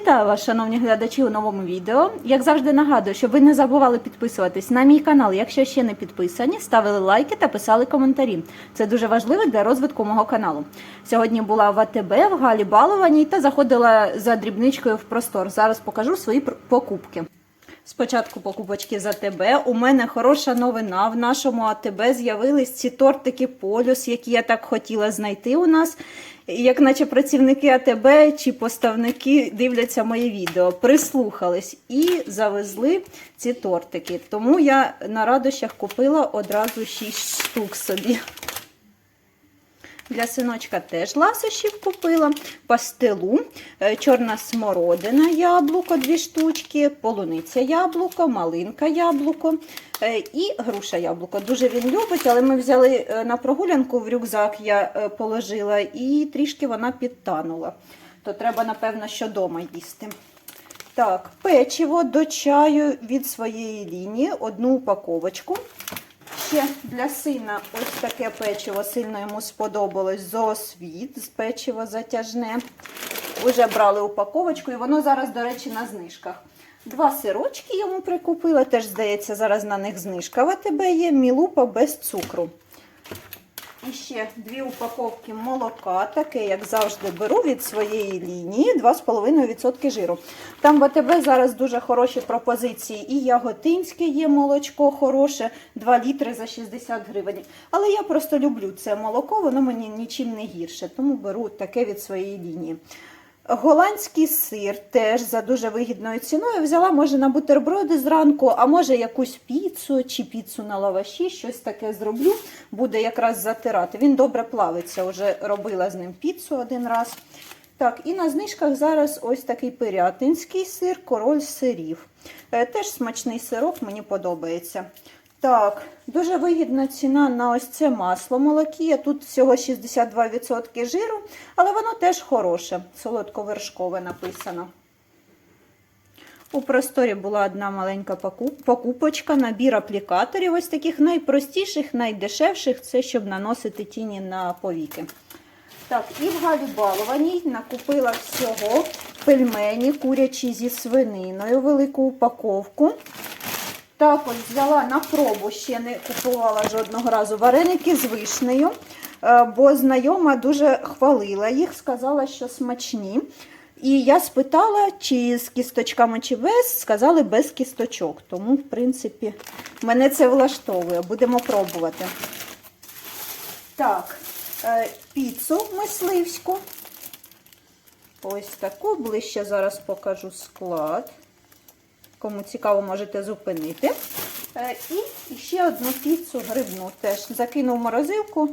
Вітаю вас, шановні глядачі, у новому відео. Як завжди нагадую, щоб ви не забували підписуватись на мій канал, якщо ще не підписані, ставили лайки та писали коментарі. Це дуже важливо для розвитку мого каналу. Сьогодні була в АТБ в Галі Балованій та заходила за дрібничкою в простор. Зараз покажу свої покупки. Спочатку покупочки з АТБ. У мене хороша новина. В нашому АТБ з'явились ці тортики полюс, які я так хотіла знайти у нас. Як наче працівники АТБ чи поставники дивляться моє відео, прислухались і завезли ці тортики. Тому я на радощах купила одразу 6 штук собі. Для синочка теж ласощів купила, пастилу, е, чорна смородина, яблуко, дві штучки, полуниця яблуко, малинка яблуко е, і груша яблуко. Дуже він любить, але ми взяли е, на прогулянку в рюкзак, я положила, і трішки вона підтанула. То треба, напевно, що вдома їсти. Так, печиво до чаю від своєї лінії, одну упаковочку. Ще для сина ось таке печиво сильно йому сподобалось зоосвіт з печиво затяжне. Уже брали упаковочку, і воно зараз, до речі, на знижках. Два сирочки йому прикупила, теж, здається, зараз на них знижка в АТБ є, мілупа без цукру. І ще дві упаковки молока, таке, як завжди, беру від своєї лінії 2,5% жиру. Там в АТБ зараз дуже хороші пропозиції. І яготинське є молочко хороше, 2 літри за 60 гривень. Але я просто люблю це молоко, воно мені нічим не гірше, тому беру таке від своєї лінії. Голландський сир теж за дуже вигідною ціною. Взяла, може, на бутерброди зранку, а може якусь піцу чи піцу на лаваші, щось таке зроблю, буде якраз затирати. Він добре плавиться, вже робила з ним піцу один раз. Так, і на знижках зараз ось такий пирятинський сир, король сирів. Е, Теж смачний сирок, мені подобається. Так, дуже вигідна ціна на ось це масло молокія. Тут всього 62% жиру, але воно теж хороше. Солодковершкове написано. У просторі була одна маленька покупочка, набір аплікаторів, ось таких найпростіших, найдешевших, це щоб наносити тіні на повіки. Так, і в Галі Балованій накупила всього пельмені курячі зі свининою, велику упаковку. Також взяла на пробу, ще не купувала жодного разу вареники з вишнею, е, бо знайома дуже хвалила їх, сказала, що смачні. І я спитала, чи з кісточками, чи без, сказали без кісточок. Тому, в принципі, мене це влаштовує. Будемо пробувати. Так, е, піцу мисливську. Ось таку ближче зараз покажу склад. Кому цікаво, можете зупинити. Е, І ще одну піцу грибну теж закину в морозилку.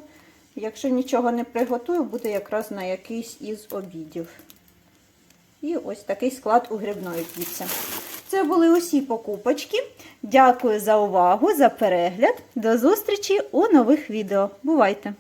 Якщо нічого не приготую, буде якраз на якийсь із обідів. І ось такий склад у грибної піці. Це були усі покупочки. Дякую за увагу, за перегляд. До зустрічі у нових відео. Бувайте!